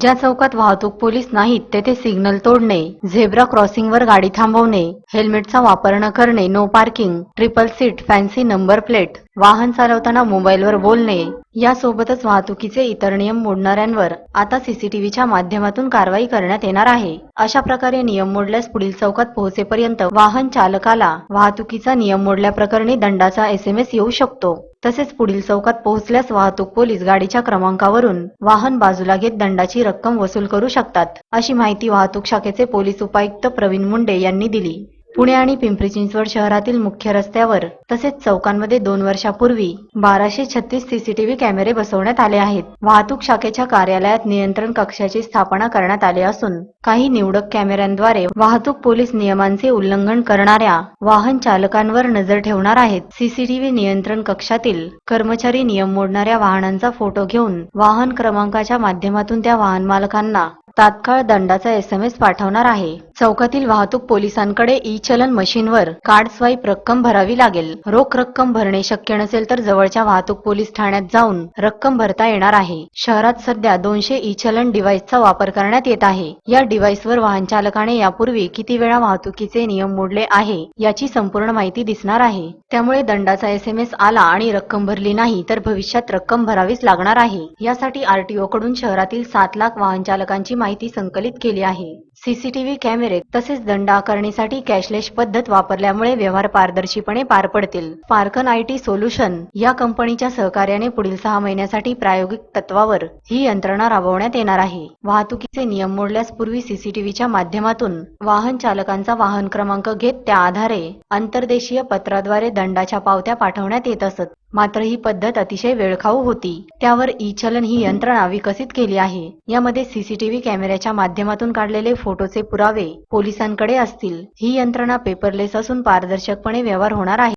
ज्या चौकात वाहतूक पोलीस नाहीत तेथे सिग्नल तोडणे झेब्रा क्रॉसिंगवर गाडी थांबवणे हेल्मेटचा वापर न करणे no parking triple seat fancy number plate वाहन चालवताना मोबाईलवर बोलणे यासोबतच वाहतुकीचे इतर नियम मोडणाऱ्यांवर आता सीसीटीव्हीच्या माध्यमातून कारवाई करण्यात येणार आहे. अशा प्रकारे नियम मोडल्यास पुढील चौकात पोहोचेपर्यंत वाहन चालकाला वाहतुकीचा नियम मोडल्याप्रकरणी दंडाचा एसएमएस येऊ शकतो. तसेच पुढील चौकात पोहोचल्यास वाहतूक पोलीस गाडीच्या क्रमांकावरून वाहन बाजूला घेत दंडाची रक्कम वसूल करू शकतात अशी माहिती वाहतूक शाखेचे पोलीस उपायुक्त प्रवीण मुंडे यांनी दिली. पुणे आणि पिंपरी चिंचवड शहरातील मुख्य रस्त्यावर तसेच चौकांमध्ये दोन वर्षापूर्वी बाराशे छत्तीस सीसीटीव्ही कॅमेरे बसवण्यात आले आहेत. वाहतूक शाखेच्या कार्यालयात नियंत्रण कक्षाची स्थापना करण्यात आली असून काही निवडक कॅमेऱ्यांद्वारे वाहतूक पोलीस नियमांचे उल्लंघन करणाऱ्या वाहन चालकांवर नजर ठेवणार आहेत. सीसीटीव्ही नियंत्रण कक्षातील कर्मचारी नियम मोडणाऱ्या वाहनांचा फोटो घेऊन वाहन क्रमांकाच्या माध्यमातून त्या वाहन मालकांना तात्काळ दंडाचा एसएमएस पाठवणार आहे. चौकातील वाहतूक पोलिसांकडे ई चलन मशीनवर कार्ड स्वाईप रक्कम भरावी लागेल. रोख रक्कम भरणे शक्य नसेल तर जवळच्या वाहतूक पोलीस ठाण्यात जाऊन रक्कम भरता येणार आहे. शहरात सध्या दोनशे ई चलन डिव्हाइसचा वापर करण्यात येत आहे. या डिव्हाइसवर वाहन चालकाने यापूर्वी किती वेळा वाहतुकीचे नियम मोडले आहे याची संपूर्ण माहिती दिसणार आहे. त्यामुळे दंडाचा एसएमएस आला आणि रक्कम भरली नाही तर भविष्यात रक्कम भरावीच लागणार आहे. यासाठी आरटीओ कडून शहरातील सात लाख वाहन चालकांची माहिती संकलित केली आहे. सीसीटीव्ही कॅमेरे तसेच दंड आकारणीसाठी कॅशलेस पद्धत वापरल्यामुळे व्यवहार पारदर्शीपणे पार पडतील. पार्कन आय टी सोल्युशन या कंपनीच्या सहकार्याने पुढील सहा महिन्यासाठी प्रायोगिक तत्वावर ही यंत्रणा राबवण्यात येणार आहे. वाहतुकीचे नियम मोडल्यास पूर्वी सीसीटीव्हीच्या माध्यमातून वाहन चालकांचा वाहन क्रमांक घेत त्या आधारे आंतरदेशीय पत्राद्वारे दंडाच्या पावत्या पाठवण्यात येत असत. मात्र ही पद्धत अतिशय वेळखाऊ होती. त्यावर ई चलन ही यंत्रणा विकसित केली आहे. यामध्ये सीसीटीव्ही कॅमेऱ्याच्या माध्यमातून काढलेले फोटोचे पुरावे पोलिसांकडे असतील. ही यंत्रणा पेपरलेस असून पारदर्शकपणे व्यवहार होणार आहे.